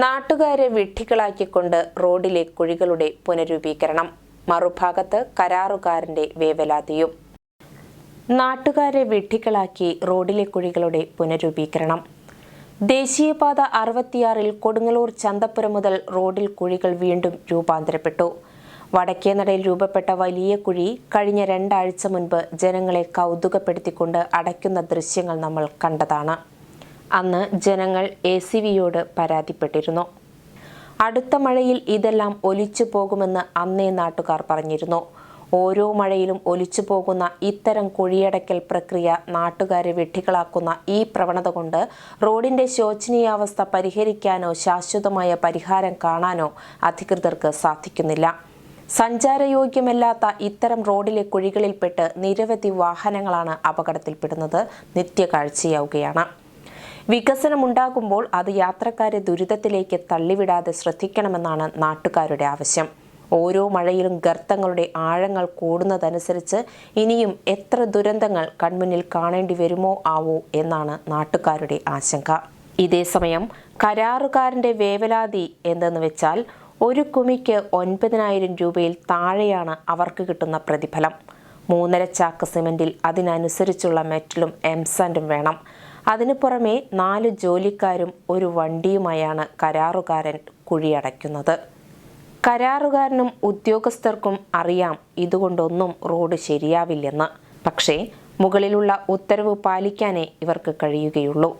നാട്ടുകാരെ വിഡ്ഢികളാക്കിക്കൊണ്ട് റോഡിലെ കുഴികളുടെ പുനരൂപീകരണം. മറുഭാഗത്ത് കരാറുകാരന്റെ വേവലാതിയും. നാട്ടുകാരെ വിഡ്ഢികളാക്കി റോഡിലെ കുഴികളുടെ പുനരൂപീകരണം. ദേശീയപാത അറുപത്തിയാറിൽ കൊടുങ്ങല്ലൂർ ചന്തപ്പുരം മുതൽ റോഡിൽ കുഴികൾ വീണ്ടും രൂപാന്തരപ്പെട്ടു. വടക്കേനടയിൽ രൂപപ്പെട്ട വലിയ കുഴി കഴിഞ്ഞ രണ്ടാഴ്ച മുൻപ് ജനങ്ങളെ കൗതുകപ്പെടുത്തിക്കൊണ്ട് അടയ്ക്കുന്ന ദൃശ്യങ്ങൾ നമ്മൾ കണ്ടതാണ്. അന്ന് ജനങ്ങൾ എ സി വിയോട് പരാതിപ്പെട്ടിരുന്നു. അടുത്ത മഴയിൽ ഇതെല്ലാം ഒലിച്ചു പോകുമെന്ന് അന്നേ നാട്ടുകാർ പറഞ്ഞിരുന്നു. ഓരോ മഴയിലും ഒലിച്ചു പോകുന്ന ഇത്തരം കുഴിയടക്കൽ പ്രക്രിയ നാട്ടുകാരെ വെട്ടികളാക്കുന്ന ഈ പ്രവണത കൊണ്ട് റോഡിന്റെ ശോചനീയാവസ്ഥ പരിഹരിക്കാനോ ശാശ്വതമായ പരിഹാരം കാണാനോ അധികൃതർക്ക് സാധിക്കുന്നില്ല. സഞ്ചാരയോഗ്യമല്ലാത്ത ഇത്തരം റോഡിലെ കുഴികളിൽപ്പെട്ട് നിരവധി വാഹനങ്ങളാണ് അപകടത്തിൽപ്പെടുന്നത്. നിത്യകാഴ്ചയാവുകയാണ്. വികസനമുണ്ടാകുമ്പോൾ അത് യാത്രക്കാരെ ദുരിതത്തിലേക്ക് തള്ളിവിടാതെ ശ്രദ്ധിക്കണമെന്നാണ് നാട്ടുകാരുടെ ആവശ്യം. ഓരോ മഴയിലും ഗർത്തങ്ങളുടെ ആഴങ്ങൾ കൂടുന്നതനുസരിച്ച് ഇനിയും എത്ര ദുരന്തങ്ങൾ കൺമുന്നിൽ കാണേണ്ടി വരുമോ ആവോ എന്നാണ് നാട്ടുകാരുടെ ആശങ്ക. ഇതേസമയം കരാറുകാരന്റെ വേവലാതി എന്തെന്ന് വെച്ചാൽ ഒരു കുമിക്ക് ഒൻപതിനായിരം രൂപയിൽ താഴെയാണ് അവർക്ക് കിട്ടുന്ന പ്രതിഫലം. മൂന്നര ചാക്ക് സിമന്റിൽ അതിനനുസരിച്ചുള്ള മെറ്റലും എംസാൻഡും വേണം. അതിനു പുറമെ നാല് ജോലിക്കാരും ഒരു വണ്ടിയുമായാണ് കരാറുകാരൻ കുഴിയടയ്ക്കുന്നത്. കരാറുകാരനും ഉദ്യോഗസ്ഥർക്കും അറിയാം ഇതുകൊണ്ടൊന്നും റോഡ് ശരിയാവില്ലെന്ന്. പക്ഷേ മുകളിലുള്ള ഉത്തരവ് പാലിക്കാനേ ഇവർക്ക് കഴിയുകയുള്ളൂ.